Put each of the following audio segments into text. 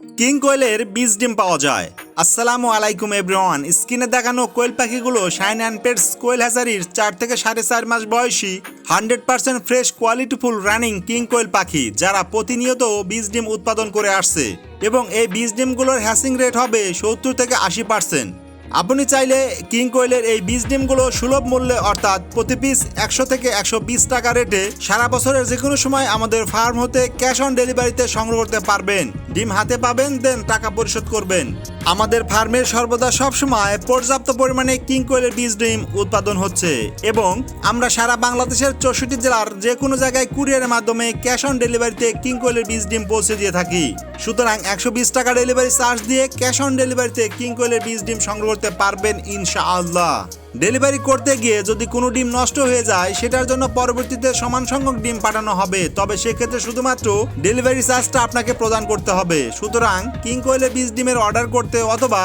King কোয়েলের বীজ ডিম পাওয়া যায়। আসসালামু আলাইকুম এভরিওয়ান। স্ক্রিনে দেখানো কোয়েল পাখিগুলো শাইন অ্যান্ড পেটস কোয়েল হ্যাচারির চার থেকে সাড়ে চার মাস বয়সী, হান্ড্রেড পার্সেন্ট ফ্রেশ, কোয়ালিটিফুল, রানিং কিং কোয়েল পাখি, যারা প্রতিনিয়ত বীজ ডিম উৎপাদন করে আসছে। এবং এই বীজ ডিমগুলোর হ্যাসিং রেট হবে সত্তর থেকে আশি পার্সেন্ট। আপনি চাইলে কিং কোয়েলের এই বীজ ডিমগুলো সুলভ মূল্যে অর্থাৎ প্রতি পিস একশো থেকে একশো বিশ টাকা রেটে সারা বছরের যে কোনো সময় আমাদের ফার্ম হতে ক্যাশ অন ডেলিভারিতে সংগ্রহ করতে পারবেন। ডিম হাতে পাবেন, দেন টাকা পরিশোধ করবেন। আমাদের ফার্মের সর্বদা সবসময় পর্যাপ্ত পরিমাণে কিং কোয়েলের বীজ, ডিম উৎপাদন হচ্ছে এবং আমরা সারা বাংলাদেশের চৌষট্টি জেলার যে কোনো জায়গায় কুরিয়ারের মাধ্যমে ক্যাশ অন ডেলিভারিতে কিং কোয়েলের বীজ, ডিম পৌঁছে দিয়ে থাকি। সুতরাং একশো বিশ টাকা ডেলিভারি চার্জ দিয়ে ক্যাশ অন ডেলিভারিতে কিং কোয়েলের বীজ, ডিম সংগ্রহ করতে পারবেন ইনশাআল্লাহ। ডেলিভারি করতে গিয়ে যদি কোনো ডিম নষ্ট হয়ে যায়, সেটার জন্য পরবর্তীতে সমান সংখ্যক ডিম পাঠানো হবে। তবে সেক্ষেত্রে শুধুমাত্র ডেলিভারি চার্জটা আপনাকে প্রদান করতে হবে। সুতরাং কিং কোয়েলের বীজ ডিমের অর্ডার করতে অথবা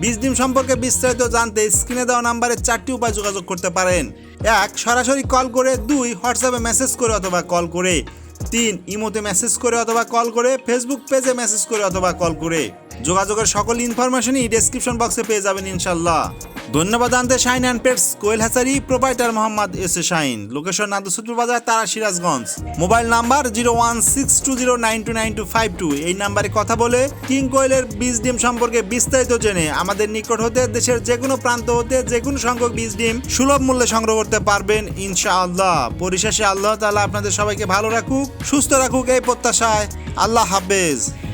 বীজ ডিম সম্পর্কে বিস্তারিত জানতে স্ক্রিনে দেওয়া নাম্বারে চারটি উপায় যোগাযোগ করতে পারেন। এক, সরাসরি কল করে, দুই, হোয়াটসঅ্যাপে মেসেজ করে অথবা কল করে। তিন, ইমোতে মেসেজ করে অথবা কল করে ফেসবুক পেজে মেসেজ করে অথবা কল করে। যোগাযোগের সকল ইনফরমেশনই ডেসক্রিপশন বক্সে পেয়ে যাবেন ইনশাল্লাহ ধন্যবাদ আনতে shine and pets quail hatchery proprietor Mohammad S A Shine. Location নাদুসুতুর বাজার, তারা Sirajganj. Mobile number zero one six two zero nine two nine two five two. এই নাম্বারে কথা বলে, কিং কোয়েলের বীজ ডিম সম্পর্কে বিস্তারিত জেনে আমাদের নিকট হতে দেশের যে কোনো প্রান্ত হতে যে কোনো সংখ্যক বীজ ডিম সুলভ মূল্যে সংগ্রহ করতে পারবেন ইনশাআল্লাহ। পরিশেষে আল্লাহ তাআলা আপনাদের সবাইকে ভালো সুস্থ রাখুক এই প্রত্যাশায়। আল্লাহ হাফেজ।